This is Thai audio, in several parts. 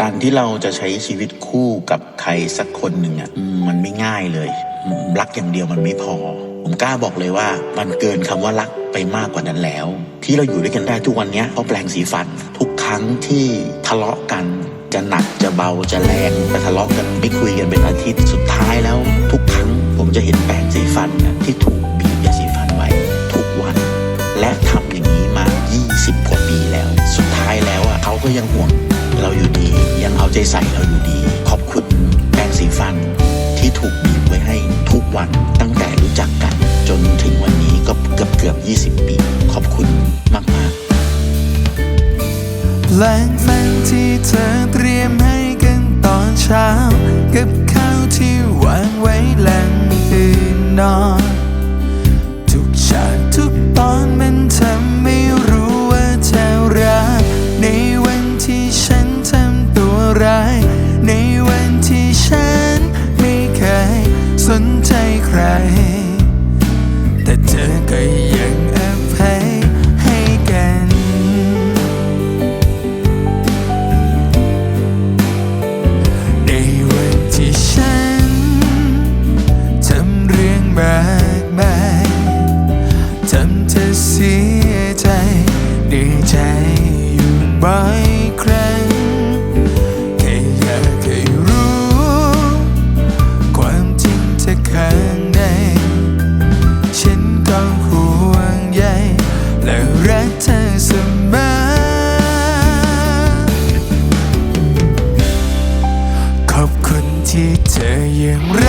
การที่เราจะใช้ชีวิตคู่กับใครสักคนหนึ่งอะมันไม่ง่ายเลยรักอย่างเดียวมันไม่พอ ผมกล้าบอกเลยว่ามันเกินคำว่ารักไปมากกว่านั้นแล้ว ที่เราอยู่ด้วยกันได้ทุกวันนี้เพราะแปลงสีฟัน ทุกครั้งที่ทะเลาะกันจะหนักจะเบาจะแรงแต่ทะเลาะกันไม่คุยกันเป็นอาทิตย์สุดท้ายแล้ว ทุกครั้งผมจะเห็นแปรงสีฟันน่ะที่ถูกบีบยาสีฟันไว้ ทุกวัน และทำอย่างนี้มา 20 กว่าปีแล้ว สุดท้ายแล้วอะเขาก็ยังห่วง ใจใส่เราอยู่ดี ขอบคุณแปรงสีฟันที่ถูกบีบไว้ให้ทุกวันตั้งแต่รู้จักกัน จนถึงวันนี้ก็เกือบเกือบ 20 ปี ขอบคุณมากๆแรงฟันที่เธอเตรียมให้กันตอนเช้ากับ ใรักเธอเสมอ ขอบคุณที่เธอยังรัก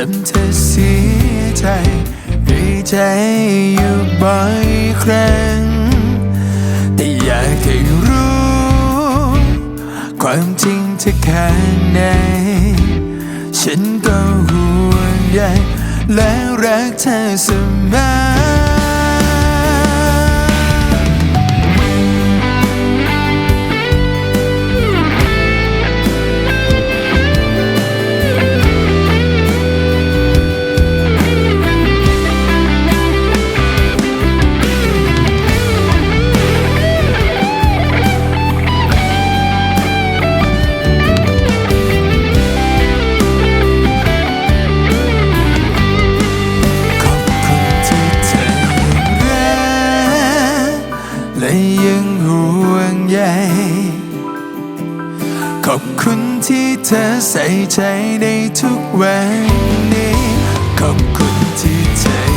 ทำเธอเสียใจดีใจอยู่บ่อยครั้ง แต่อยากให้รู้ ความจริงที่ข้างใน ฉันก็ห่วงใยและรักเธอเสมอ ใยขอบคุณที่เธอใส่ใจในทุกวันนี้ ขอบคุณที่เธอ